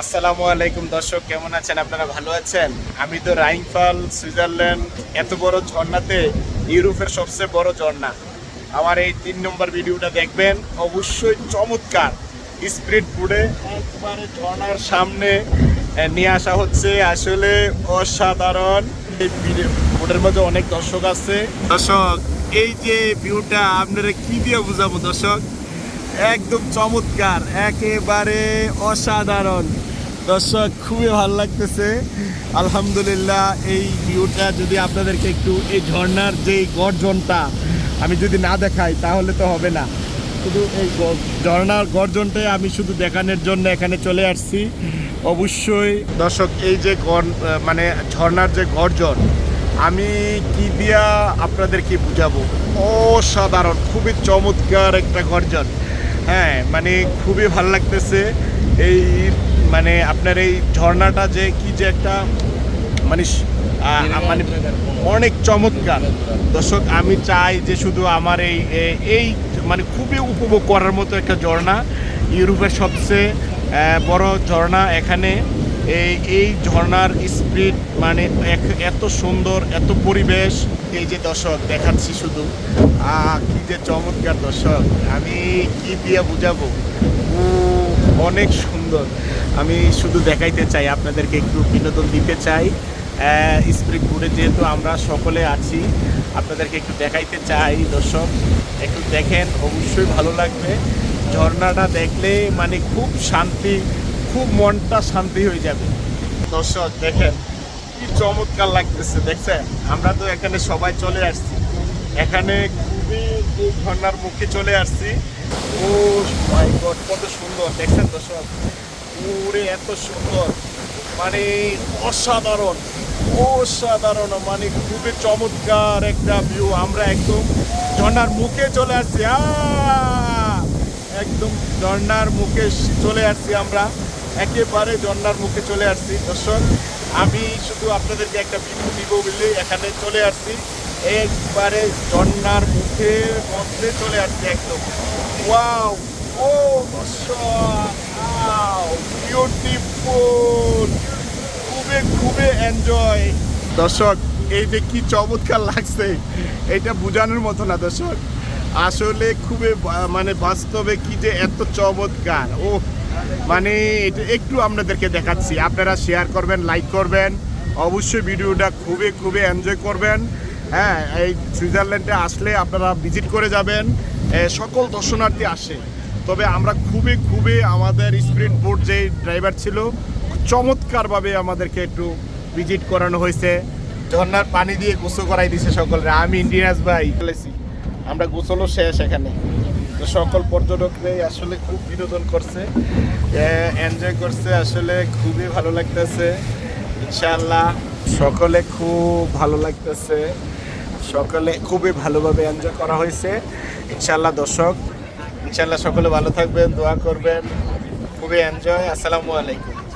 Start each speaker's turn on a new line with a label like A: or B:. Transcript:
A: আসসালামু আলাইকুম দর্শক, কেমন আছেন? আপনারা ভালো আছেন? আমি তো রাইনফল, সুইজারল্যান্ড, এত বড় ঝর্ণাতে ইউরোপের সবচেয়ে বড় ঝর্ণা। আমার এই তিন নম্বর ভিডিওটা দেখবেন, অবশ্যই চমৎকার। স্পিড ফুডে একবারে ঝর্ণার সামনে নিয়ে আসা হচ্ছে। আসলে অসাধারণ এই ফুডের মধ্যে অনেক দর্শক আছে। দর্শক, এই যে ভিউটা আপনারা কি দিয়ে বুঝাবো দর্শক? একদম চমৎকার, একেবারে অসাধারণ। দর্শক, খুবই ভালো লাগতেছে। আলহামদুলিল্লাহ, এই ভিউটা যদি আপনাদেরকে একটু এই ঝর্ণার যে গর্জনটা আমি যদি না দেখাই, তাহলে তো হবে না। শুধু এই ঝর্ণার গর্জনটাই আমি শুধু দেখানোর জন্য এখানে চলে আসছি। অবশ্যই দর্শক, এই যে মানে ঝর্নার যে গর্জন, আমি কি দিয়া আপনাদেরকে বুঝাবো? অসাধারণ, খুবই চমৎকার একটা গর্জন। হ্যাঁ মানে খুবই ভালো লাগতেছে। এই মানে আপনার এই ঝর্ণাটা যে কি যে একটা মানে মানে অনেক চমৎকার। দর্শক আমি চাই যে শুধু আমার এই এই মানে খুবই উপভোগ করার মতো একটা ঝর্ণা ইউরোপের সবচেয়ে বড় ঝর্ণা এখানে। এই এই ঝর্ণার স্পিড মানে এত সুন্দর এত পরিবেশ। এই যে দর্শক দেখাচ্ছি শুধু। কি যে চমৎকার দর্শক। আমি কি দিয়ে বুঝাবো? অনেক সুন্দর। আমি শুধু দেখাইতে চাই, আপনাদেরকে একটু বিনোদন দিতে চাই। স্প্রিট ফুডে যেহেতু আমরা সকলে আছি, আপনাদেরকে একটু দেখাইতে চাই, দর্শক, একটু দেখেন, অবশ্যই ভালো লাগবে। ঝর্ণাটা দেখলে মানে খুব শান্তি, খুব মনটা শান্তি হয়ে যাবে। দর্শক, দেখেন, কি চমৎকার লাগতেছে, দেখছেন? আমরা তো এখানে সবাই চলে আসছি। এখানে খুবই ঝর্ণার মুখে চলে আসছি। ও মাই গড, কত সুন্দর, দেখছেন দর্শক? পুরে এত সুন্দর। মানে অসাধারণ অসাধারণ মানে খুবই চমৎকার একটা ভিউ আমরা একদম ঝর্ণার মুখে চলে আসছি! একদম ঝর্ণার মুখে চলে আসছি আমরা। একেবারে ঝর্ণার মুখে চলে আসছি। দর্শক, আমি শুধু আপনাদেরকে একটা ভিউ দিব বলে এখানে চলে আসছি। একবারে ঝর্ণার মুখে মধ্যে চলে আসছি একদম। ওয়াও! ও, দর্শক খুবই খুবই এনজয় দর্শক, এই যে কি চমৎকার লাগছে, এটা বোঝানোর মতো না দর্শক। আসলে খুবই মানে বাস্তবে কি যে এত চমৎকার। ও মানে এটা একটু আপনাদেরকে দেখাচ্ছি। আপনারা শেয়ার করবেন লাইক করবেন। অবশ্যই ভিডিওটা খুবই খুবই এনজয় করবেন। হ্যাঁ এই সুইজারল্যান্ডে আসলে আপনারা ভিজিট করে যাবেন। সকল দর্শনার্থী আসে। তবে আমরা খুবই খুবই আমাদের স্প্রিট বোট যে ড্রাইভার ছিল, চমৎকারভাবে আমাদেরকে একটু ভিজিট করানো হয়েছে। ঝর্ণার পানি দিয়ে গোসল করাই দিছে সকলরে। আমি ইন্ডিয়াস ভাই। ফেলেছি আমরা গোসলও শেষ এখানে। তো সকল পর্যটকরাই আসলে খুব বিনোদন করছে। এনজয় করছে। আসলে খুবই ভালো লাগতেছে। ইনশাল্লাহ সকলে খুব ভালো লাগতেছে। সকলে খুবই ভালোভাবে এনজয় করা হয়েছে। ইনশাল্লাহ দর্শক ইনশাআল্লাহ সকলে ভালো থাকবেন দোয়া করবেন। খুবই এনজয় আসসালামু আলাইকুম।